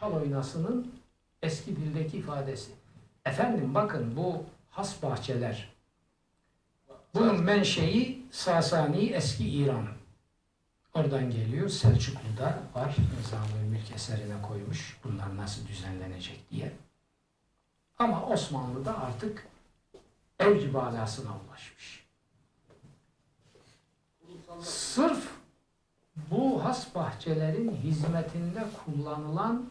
çal oynasının eski dildeki ifadesi. Efendim bakın bu has bahçeler. Bunun menşei Sasani eski İran. Oradan geliyor. Selçuklu'da var. Nizam-ı Mülk eserine koymuş. Bunlar nasıl düzenlenecek diye. Ama Osmanlı'da artık evci balasına ulaşmış. Sırf bu has bahçelerin hizmetinde kullanılan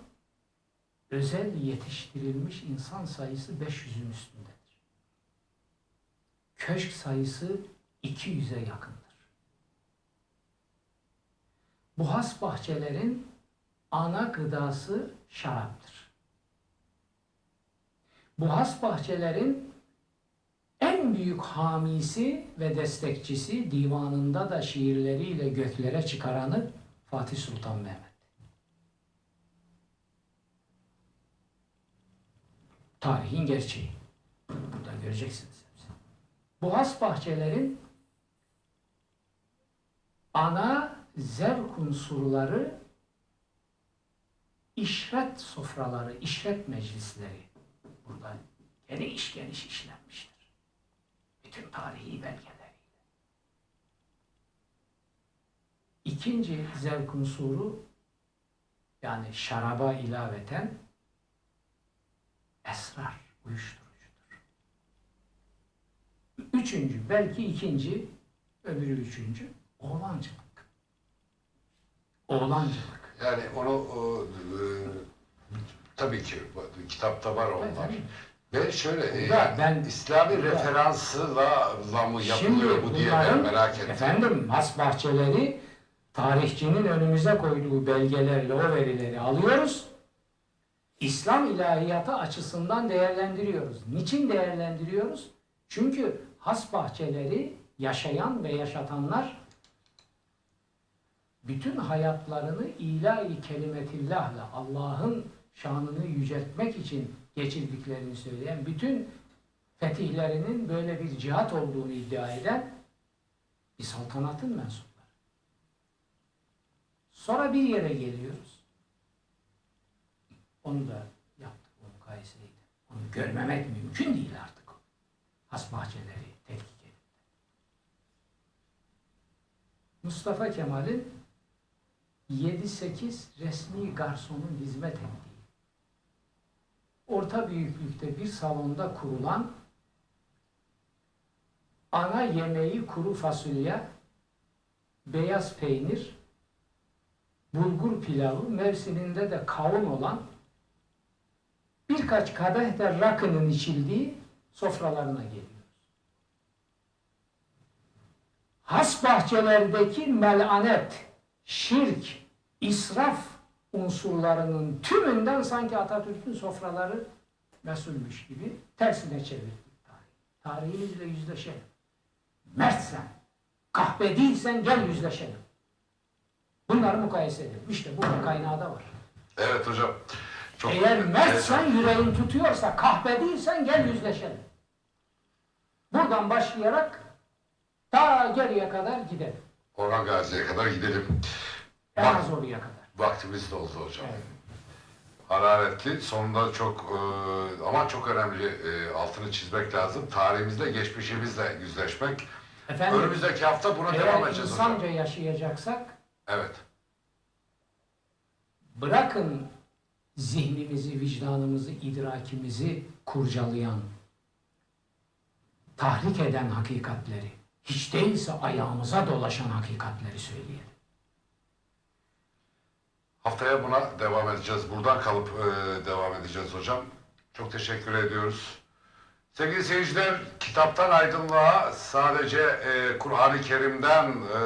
özel yetiştirilmiş insan sayısı 500'ün üstündedir. Köşk sayısı 200'e yakındır. Bu has bahçelerin ana gıdası şaraptır. Bu has bahçelerin en büyük hamisi ve destekçisi divanında da şiirleriyle göklere çıkaranı Fatih Sultan Mehmet. Tarihin gerçeği. Burada göreceksiniz has bahçelerin ana zevk unsurları işret sofraları, işret meclisleri burada geniş geniş işlenmiştir. Bütün tarihi belgeleriyle. İkinci zevk unsuru yani şaraba ilaveten esrar, uyuşturucudur. Üçüncü, belki ikinci, öbürü üçüncü, oğlancılık. Oğlancılık. Yani onu o, e, tabii ki kitapta var onlar. Ve şöyle e, Burada yani ben- İslami burada- referansla la mı yapılıyor bu diye ben merak ettim. Efendim has bahçeleri tarihçinin önümüze koyduğu belgelerle o verileri alıyoruz. İslam ilahiyatı açısından değerlendiriyoruz. Niçin değerlendiriyoruz? Çünkü has bahçeleri yaşayan ve yaşatanlar bütün hayatlarını ilahi kelimetillahla Allah'ın şanını yüceltmek için geçirdiklerini söyleyen bütün fetihlerinin böyle bir cihat olduğunu iddia eden bir saltanatın mensupları. Sonra bir yere geliyoruz. Onu da yaptık o mukayeseydi. Onu görmemek mümkün değil artık. Has bahçeleri tetkik edip. Mustafa Kemal'in 7-8 resmi garsonun hizmet ettiği orta büyüklükte bir salonda kurulan ana yemeği kuru fasulye, beyaz peynir, bulgur pilavı, mevsiminde de kavun olan birkaç kadeh de rakının içildiği sofralarına geliyoruz. Has bahçelerdeki melanet, şirk, israf unsurlarının tümünden sanki Atatürk'ün sofraları mesulmüş gibi tersine çevirdik tarihi. Tarihimizle yüzleşelim. Mertsen, kahpe değilsen gel yüzleşelim. Bunları mukayese edelim. İşte bu kaynağı da var. Evet hocam. Çok Eğer mertsen yüreğin tutuyorsa, kahpe değilsen gel yüzleşelim. Buradan başlayarak ta geriye kadar gidelim. Orhan Gazi'ye kadar gidelim. En az oraya kadar. Vaktimiz doldu hocam. Evet. Hararetli, sonunda çok e, ama çok önemli e, altını çizmek lazım. Tarihimizle, geçmişimizle yüzleşmek. Efendim, Önümüzdeki hafta buna devam eğer edeceğiz hocam. insanca yaşayacaksak Evet. bırakın zihnimizi, vicdanımızı, idrakimizi kurcalayan, tahrik eden hakikatleri, hiç değilse ayağımıza dolaşan hakikatleri söyleyelim. Haftaya buna devam edeceğiz. Buradan kalıp e, devam edeceğiz hocam. Çok teşekkür ediyoruz. Sevgili seyirciler, kitaptan aydınlığa sadece e, Kur'an-ı Kerim'den e,